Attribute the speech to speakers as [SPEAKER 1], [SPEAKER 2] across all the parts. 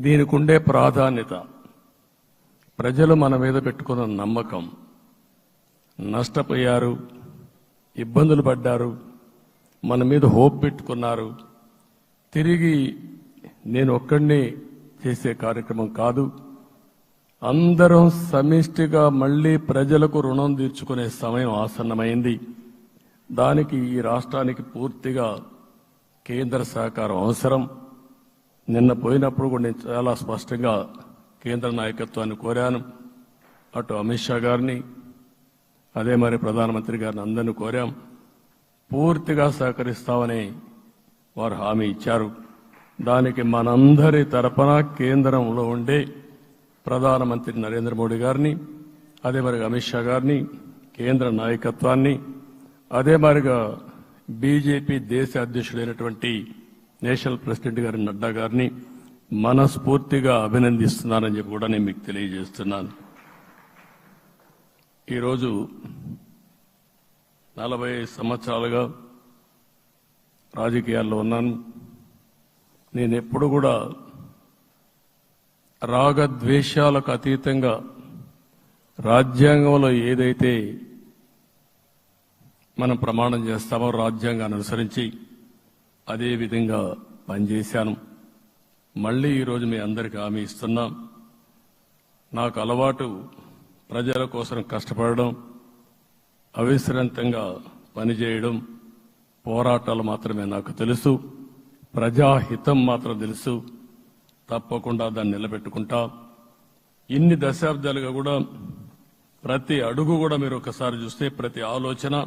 [SPEAKER 1] దీనికి ఉండే ప్రాధాన్యత. ప్రజలు మన మీద పెట్టుకున్న నమ్మకం. నష్టపోయారు ఇబ్బందులు పడ్డారు మన మీద హోప్ పెట్టుకున్నారు. తిరిగి నేను ఒక్కడినే చేసే కార్యక్రమం కాదు అందరం సమిష్టిగా మళ్ళీ ప్రజలకు రుణం తీర్చుకునే సమయం ఆసన్నమైంది. దానికి ఈ రాష్ట్రానికి పూర్తిగా కేంద్ర సహకారం అవసరం. నిన్న పోయినప్పుడు కూడా నేను చాలా స్పష్టంగా కేంద్ర నాయకత్వాన్ని కోరాను. అటు అమిత్ షా గారిని అదే మరి ప్రధానమంత్రి గారిని అందరినీ కోరాం. పూర్తిగా సహకరిస్తామని వారు హామీ ఇచ్చారు. దానికి మనందరి తరపున కేంద్రంలో ఉండే ప్రధానమంత్రి నరేంద్ర మోడీ గారిని అదే మరి అమిత్ షా గారిని కేంద్ర నాయకత్వాన్ని అదే మరిగా బీజేపీ దేశ అధ్యక్షుడైనటువంటి నేషనల్ ప్రెసిడెంట్ గారి నడ్డా గారిని మనస్ఫూర్తిగా అభినందిస్తున్నానని చెప్పి కూడా నేను మీకు తెలియజేస్తున్నాను. ఈరోజు నలభై సంవత్సరాలుగా రాజకీయాల్లో ఉన్నాను. నేను ఎప్పుడు కూడా రాగద్వేషాలకు అతీతంగా రాజ్యాంగంలో ఏదైతే మనం ప్రమాణం చేస్తామో రాజ్యాంగాన్ని అనుసరించి అదే విధంగా పనిచేశాను. మళ్ళీ ఈరోజు మీ అందరికీ హామీ ఇస్తున్నాం. నాకు అలవాటు ప్రజల కోసం కష్టపడడం అవిశ్రాంతంగా పనిచేయడం పోరాటాలు మాత్రమే నాకు తెలుసు. ప్రజాహితం మాత్రం తెలుసు. తప్పకుండా దాన్ని నిలబెట్టుకుంటా. ఇన్ని దశాబ్దాలుగా కూడా ప్రతి అడుగు కూడా మీరు ఒకసారి చూస్తే ప్రతి ఆలోచన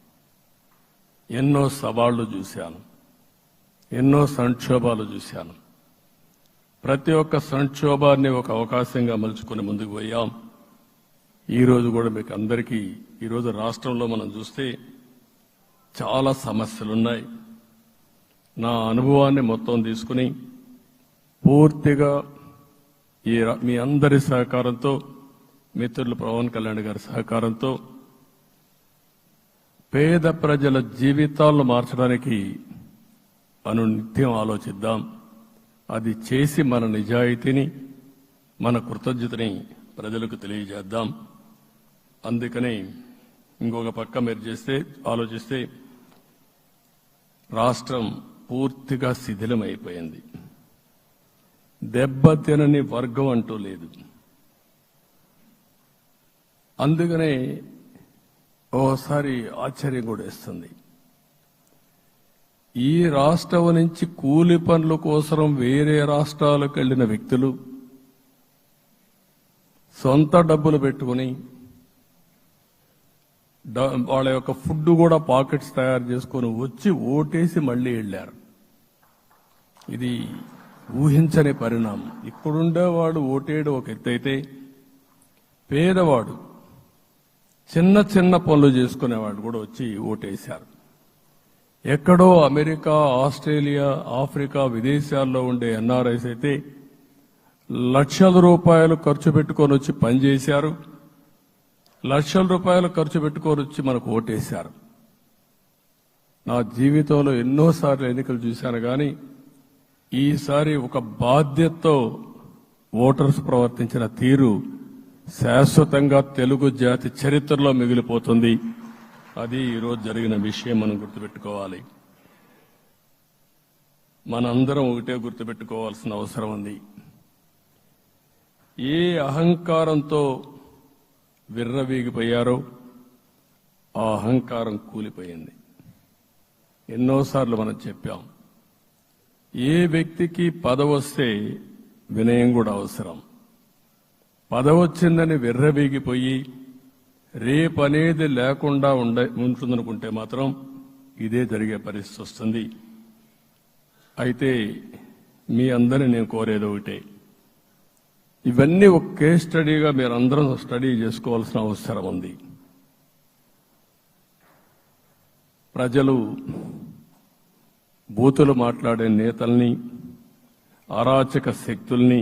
[SPEAKER 1] ఎన్నో సవాళ్ళు చూశాను. ఎన్నో సంక్షోభాలు చూశాను. ప్రతి ఒక్క సంక్షోభాన్ని ఒక అవకాశంగా మలుచుకుని ముందుకు పోయాం. ఈరోజు కూడా మీకు అందరికీ ఈరోజు రాష్ట్రంలో మనం చూస్తే చాలా సమస్యలున్నాయి. నా అనుభవాన్ని మొత్తం తీసుకుని పూర్తిగా ఈ మీ అందరి సహకారంతో మిత్రులు పవన్ కళ్యాణ్ గారి సహకారంతో పేద ప్రజల జీవితాలను మార్చడానికి అను నిత్యం ఆలోచిద్దాం. అది చేసి మన నిజాయితీని మన కృతజ్ఞతని ప్రజలకు తెలియజేద్దాం. అందుకని ఇంకొక పక్క మీరు చేస్తే ఆలోచిస్తే రాష్ట్రం పూర్తిగా శిథిలమైపోయింది. దెబ్బతినని వర్గం అంటూ లేదు. అందుకనే ఓసారి ఆశ్చర్యం కూడా ఇస్తుంది ఈ రాష్ట్రం నుంచి కూలి పనుల కోసం వేరే రాష్ట్రాలకు వెళ్ళిన వ్యక్తులు సొంత డబ్బులు పెట్టుకుని వాళ్ళ యొక్క ఫుడ్ కూడా పాకెట్స్ తయారు చేసుకొని వచ్చి ఓటేసి మళ్ళీ వెళ్ళారు. ఇది ఊహించని పరిణామం. ఇప్పుడుండేవాడు ఓటేడు ఒక ఎత్తైతే పేదవాడు చిన్న చిన్న పనులు చేసుకునేవాడు కూడా వచ్చి ఓటేశారు. ఎక్కడో అమెరికా ఆస్ట్రేలియా ఆఫ్రికా విదేశాల్లో ఉండే ఎన్ఆర్ఐస్ అయితే లక్షల రూపాయలు ఖర్చు పెట్టుకొని వచ్చి పనిచేశారు లక్షల రూపాయలు ఖర్చు పెట్టుకొని వచ్చి మనకు ఓటేశారు. నా జీవితంలో ఎన్నోసార్లు ఎన్నికలు చూశాను కానీ ఈసారి ఒక బాధ్యతతో ఓటర్స్ ప్రవర్తించిన తీరు శాశ్వతంగా తెలుగు జాతి చరిత్రలో మిగిలిపోతుంది. అది ఈరోజు జరిగిన విషయం మనం గుర్తుపెట్టుకోవాలి. మనందరం ఒకటే గుర్తుపెట్టుకోవాల్సిన అవసరం ఉంది. ఏ అహంకారంతో విర్రవీగిపోయారో ఆ అహంకారం కూలిపోయింది. ఎన్నోసార్లు మనం చెప్పాం. ఏ వ్యక్తికి పదవొస్తే వినయం కూడా అవసరం. పదవచ్చిందని విర్రవీగిపోయి రేపనేది లేకుండా ఉండ ఉంటుందనుకుంటే మాత్రం ఇదే జరిగే పరిస్థితి వస్తుంది అయితే మీ అందరిని నేను కోరేది ఒకటే. ఇవన్నీ ఒక కేస్ స్టడీగా మీరందరం స్టడీ చేసుకోవాల్సిన అవసరం ఉంది. ప్రజలు బూతులు మాట్లాడే నేతల్ని అరాచక శక్తుల్ని